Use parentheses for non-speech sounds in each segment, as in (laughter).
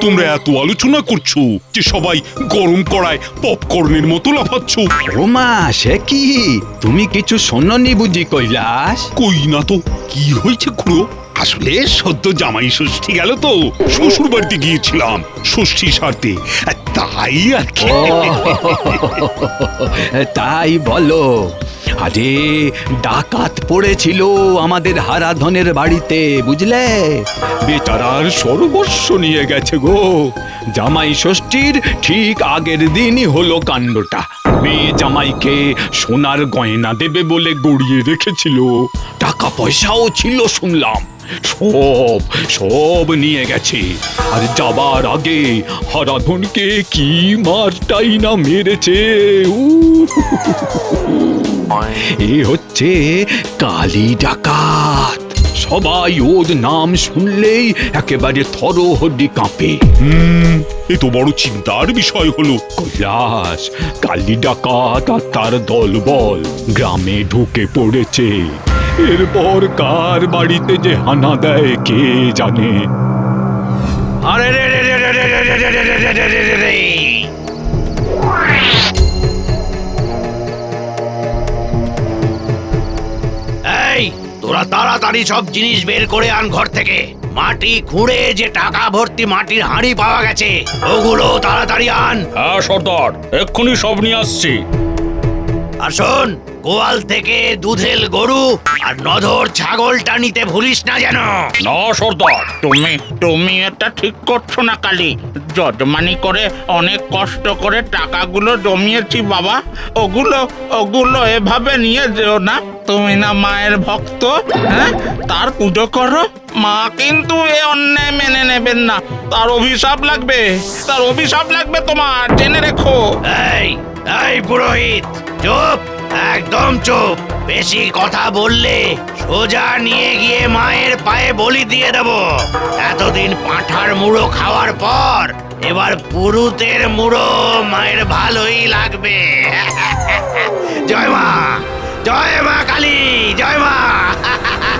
তোমরা এত আলোচনা করছ যে সবাই গরম কড়ায় পপকর্নের মতো লাফাচ্ছ। ওমা সে কি? তুমি কিছু শোনি বুঝি কৈলাস? কই না তো কি হয়েছে খুড়ো? আসলে সদ্য জামাই ষষ্ঠী গেল তো শ্বশুর বাড়িতে গিয়েছিলাম ষষ্ঠী সারতে তাই আর কি। তাই বলো। আরে ডাকাত পড়েছিল আমাদের হারাধনের বাড়িতে, বুঝলে? বেচারার সর্বস্ব নিয়ে গেছে গো। জামাই ষষ্ঠীর ঠিক আগের দিনই হলো কাণ্ডটা। মেয়ে জামাইকে সোনার গয়না দেবে বলে গড়িয়ে রেখেছিল। টাকা পয়সাও ছিল শুনলাম। সব সব নিয়ে গেছে। আর যাবার আগে হারাধনকে কি মারটাই না মেরেছে। উহ! এ হচ্ছে কালী ডাকাত। সবাই ওর নাম শুনলেই একেবারে কাঁপে। হুম এ তো বড় চিন্তার বিষয় হলো। কৈলাস কালী ডাকাত আর তার দলবল গ্রামে ঢুকে পড়েছে। এরপর কার বাড়িতে যে হানা দেয় কে জানে? আরে রে তোরা তাড়াতাড়ি সব জিনিস বের করে আন ঘর থেকে। মাটি খুঁড়ে যে টাকা ভর্তি মাটির হাঁড়ি পাওয়া গেছে ওগুলো তাড়াতাড়ি আন। হ্যাঁ সর্দার এক্ষুনি সব নিয়ে আসছি। আর শোন গোয়াল থেকে দুধেল গরু আর নধর ছাগলটা নিতে ভুলিস না যেন। না সর্দার। তুমি তুমি এটা ঠিক করছ না কালি। যজমানি করে অনেক কষ্ট করে টাকাগুলো জমিয়েছি বাবা। ওগুলো ওগুলো এভাবে নিয়ে যেও না। তুমি না মায়ের ভক্ত হ্যাঁ? তার পুজো করো। মা কিন্তু এ অন্যায় মেনে নেবেন না। তার অভিশাপ লাগবে তার অভিশাপ লাগবে তোমার জেনে রেখো। এই এই পুরোহিত চুপ। একদম চুপ। বেশি কথা বললে সোজা নিয়ে গিয়ে মায়ের পায়ে বলি দিয়ে দেব। এতদিন পাঁঠার মুড়ো খাওয়ার পর এবার পুরুতের মুড়ো মায়ের ভালোই লাগবে। (laughs) জয় মা জয় মা কালী, জয় মা। (laughs)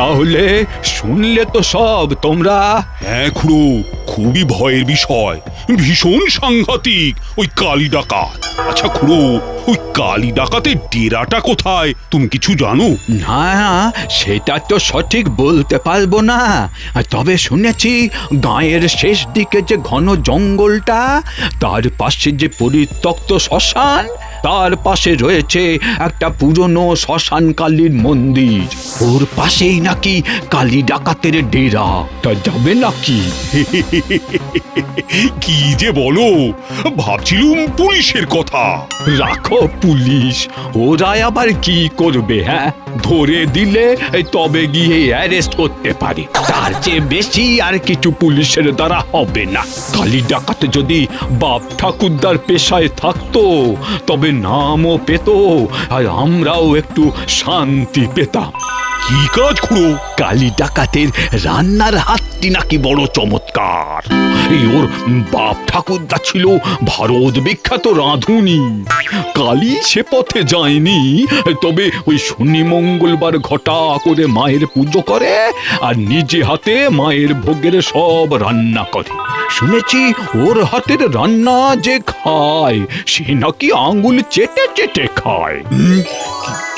তাহলে শুনলে তো সব তোমরা। হ্যাঁ খুড়ো খুবই ভয়ের বিষয়। ভীষণ সাংঘাতিক ওই কালী ডাকাত। আচ্ছা খুড়ো ওই কালী ডাকাতের ডেরাটা কোথায়? তুমি কিছু জানো? না সেটা তো সঠিক বলতে পারব না। তবে শুনেছি গাঁয়ের শেষ দিকে যে ঘন জঙ্গলটা তার পাশে যে পরিত্যক্ত শ্মশান তার পাশে রয়েছে একটা পুরনো শ্মশান কালীর মন্দির। ওর পাশেই নাকি কালী ডাকাতের ডেরা। তা যাবে নাকি? (laughs) কি যে বলো? ভাবছিলুম পুলিশের কথা। রাখো পুলিশ। ওরাই আবার কি করবে হ্যাঁ? ধরে দিলে তবে গিয়ে অ্যারেস্ট করতে পারি। তার চেয়ে বেশি আর কিছু পুলিশের দ্বারা হবে না। কালি ডাকাতে যদি বাপ ঠাকুরদার পেশায় থাকতো তবে নামও পেত আর আমরাও একটু শান্তি পেতাম। কি কাজ খুঁড়ো? কালী ডাকাতের রান্নার হাতটি নাকি বড় চমৎকার? এই ওর বাপ ঠাকুরদা ছিল ভারত বিখ্যাত রাঁধুনি। কালী সে পথে যায়নি তবে ওই শনি মঙ্গলবার ঘটা করে মায়ের পুজো করে আর নিজে হাতে মায়ের ভোগের সব রান্না করে। শুনেছি ওর হাতের রান্না যে খায় সে নাকি আঙ্গুল চেটে চেটে খায়। কি-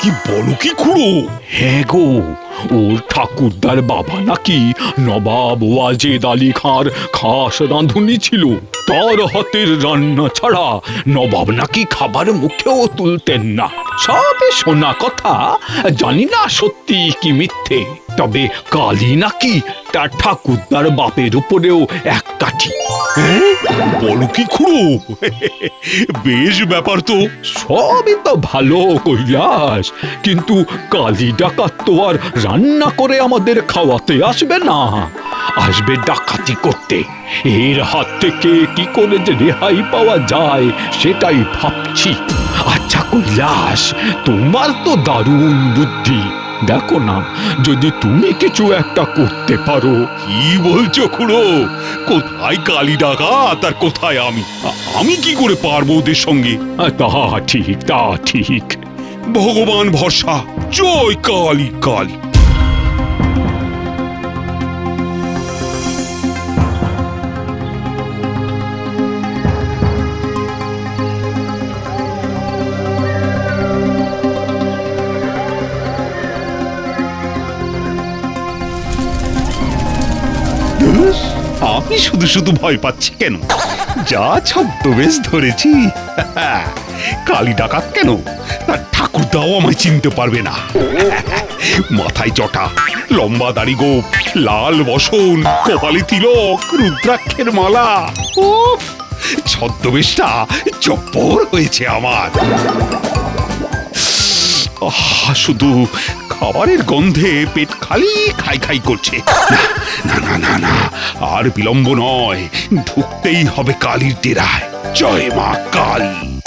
কি বলো কি খুড়ো? হ্যাঁ গো ওর ঠাকুরদার বাবা নাকি নবাব ওয়াজেদ আলী খাঁর খাস রাঁধুনি ছিল। তার হাতের রান্না ছাড়া নবাব নাকি খাবার মুখেও তুলতেন না। সবে শোনা কথা, জানি না সত্যি কি মিথ্যে। তবে কালী নাকি তার ঠাকুরদার বাপের উপরেও এক কাঠি। বলো কি খুড়ো? বেশ ব্যাপার তো। সবই তো ভালো কৈলাস কিন্তু কালী ডাকাত তো আর রান্না করে আমাদের খাওয়াতে আসবে না। আসবে ডাকাতি করতে। এর হাত থেকে কি করে যে রেহাই পাওয়া যায় সেটাই ভাবছি। আচ্ছা কৈলাস তোমার তো দারুণ বুদ্ধি। দেখো না যদি তুমি কিছু একটা করতে পারো। কি বলছো খুড়ো? কোথায় কালী ডাকা তার কোথায় আমি? আ- আমি কি করে পারব ওদের সঙ্গে? আহ, তা ঠিক তা ঠিক। ভগবান ভরসা। জয় কালী কালী। শুধু শুধু ভয় পাচ্ছি কেন? যা ছদ্মবেশ ধরেছি। কালী ডাকাত কেন? তার ঠাকুরদাও আমায় চিনতে পারবে না। মাথায় জটা, লম্বা দাড়ি গোপ, লাল বসন, কপালে তিলক, রুদ্রাক্ষের মালা। উফ, ছদ্মবেশটা চপ্পর হয়েছে আমার। শুধু খাবারের গন্ধে পেট খালি খাই খাই করছে। না না না না আর বিলম্ব নয় ঢুকতেই হবে কালীর ডেরায়। জয় মা কালী।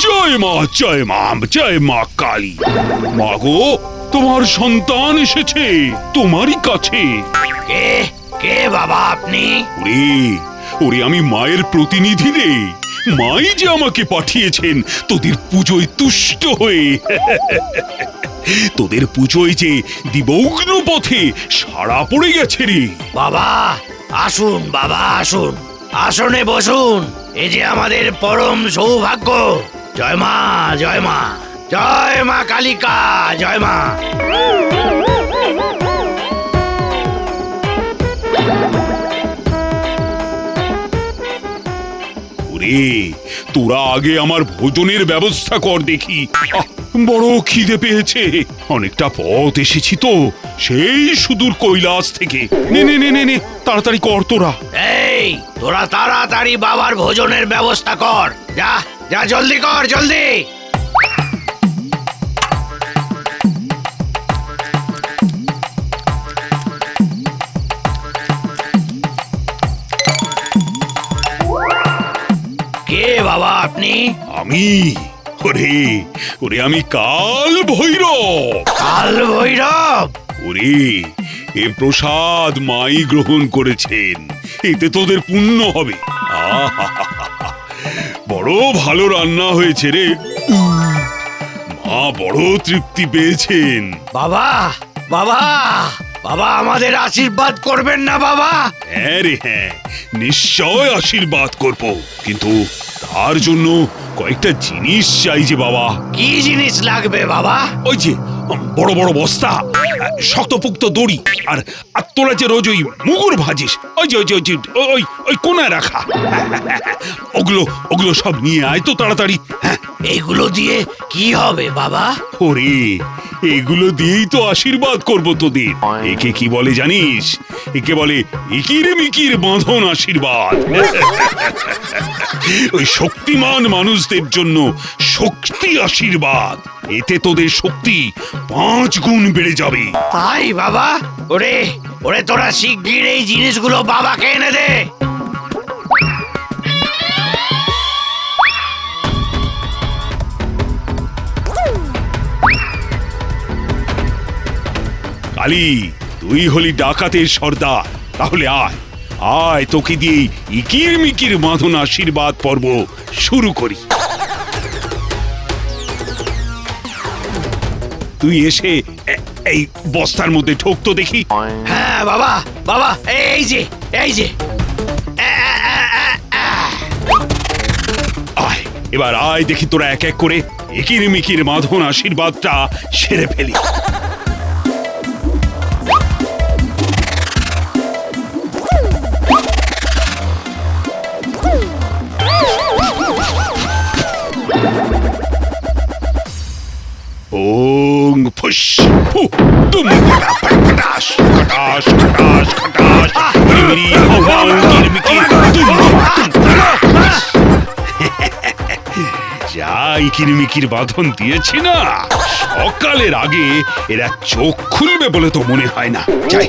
জয় মা জয় মা জয় মা কালী। মা গো তোমার সন্তান এসেছে তোমারই কাছে। কে কে বাবা আপনি? ওরে ওরে আমি মায়ের প্রতিনিধি রে। মাই যে আমাকে পাঠিয়েছেন, তোদের পুজোয় তুষ্ট হয়ে। তোদের পুজোয় যে দিবগ্ন পথে সারা পড়ে গেছে রে। বাবা, আসুন বাবা, আসুন। আসনে বসুন। এই যে আমাদের পরম সৌভাগ্য। জয় মা জয় মা জয় মা কালিকা, জয় মা। ওরে তোরা আগে আমার ভোজনের ব্যবস্থা কর দেখি। বড় খিদে পেয়েছে। অনেকটা পথ এসেছি তো। সেই সুদূর কৈলাস থেকে। নে নে নে, তাড়াতাড়ি কর তোরা। এই, তোরা তাড়াতাড়ি বাবার ভোজনের ব্যবস্থা কর। যা যা, জলদি কর, জলদি। বাবা আপনি? আমি? ওরে ওরে আমি কাল ভৈরব। কাল ভৈরব? ওরে এ প্রসাদ মাই গ্রহণ করেছেন। এতে তোদের পুণ্য হবে। বড় ভালো রান্না হয়েছে রে। মা বড় তৃপ্তি পেয়েছেন। বাবা বাবা! বাবা আমাদের আশীর্বাদ করবেন না বাবা? হ্যাঁ রে হ্যাঁ। নিশ্চয় আশীর্বাদ করব। কিন্তু তার জন্য কয়েকটা জিনিস চাই যে বাবা। কি জিনিস লাগবে বাবা? ওই যে বড় বড় বস্তা। শক্তপুক্ত দড়ি আর আর তোরা যে রোজ ওই মুগুর ভাজিস। ওই যে ওই যে ওই যে ওই ওই কোনায় রাখা। ওগুলো ওগুলো সব নিয়ে আয় তো তাড়াতাড়ি। হ্যাঁ। এগুলো দিয়ে কি হবে বাবা? ওরে এগুলো দিয়েই তো আশীর্বাদ করব তোদের। একে কি বলে জানিস? একে বলে ইকির মিকির বাঁধন আশীর্বাদ। ওই শক্তিমান মানুষদের জন্য শক্তি আশীর্বাদ। এতে তোদের শক্তি পাঁচ গুণ বেড়ে যাবে। তাই, বাবা? ওরে ওরে তোরা শিগগির এই জিনিসগুলো বাবাকে এনে দে। কালী, তুই হলি ডাকাতের সর্দার। তাহলে আয় আয় তোকে দিয়ে ইকির মিকির বাঁধন আশীর্বাদ পর্ব শুরু করি। তুই এসে এই বস্তার মধ্যে ঢোকতো দেখি হ্যাঁ বাবা বাবা এই যে এই যে। আয় এবার আয় দেখি তোরা এক এক করে একির মিকির মাধন আশীর্বাদটা সেরে ফেলি তুম ফটাস খটাস খটাস খটাস মিরি হাওয়া কিরমিকির তুম তুম ফটাস। যা বাঁধন দিয়েছি না। সকালের আগে এরা চোখ খুলবে বলে তো মনে হয় না। যাই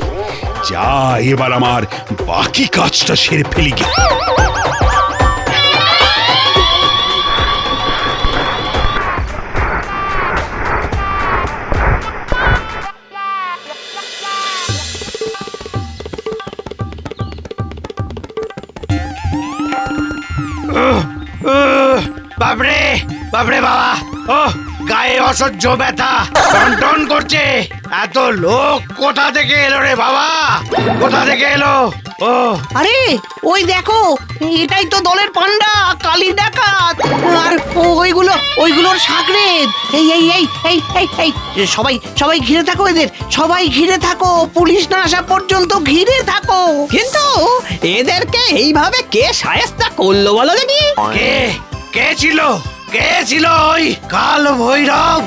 যা এবার আমার বাকি কাজটা সেরে ফেলি গে। বাপরে বাপরে বাবা। ও গায়ে অসহ্য ব্যথা টন করছে। এত লোক কোথা থেকে এলো রে বাবা? কোথা থেকে এলো? আরে ওই দেখো এটাই তো দলের পান্ডা কালী ডাকাত। আর ওইগুলো ওইগুলোর সাগরেদ। এই এই এই এই এই এই সবাই সবাই ঘিরে থাকো এদের। সবাই ঘিরে থাকো পুলিশ না আসা পর্যন্ত ঘিরে থাকো। কিন্তু এদেরকে এইভাবে কে সায়স্তা করল বলো দেখি? কে কে ছিল? কে ছিল ওই কাল ভৈরব?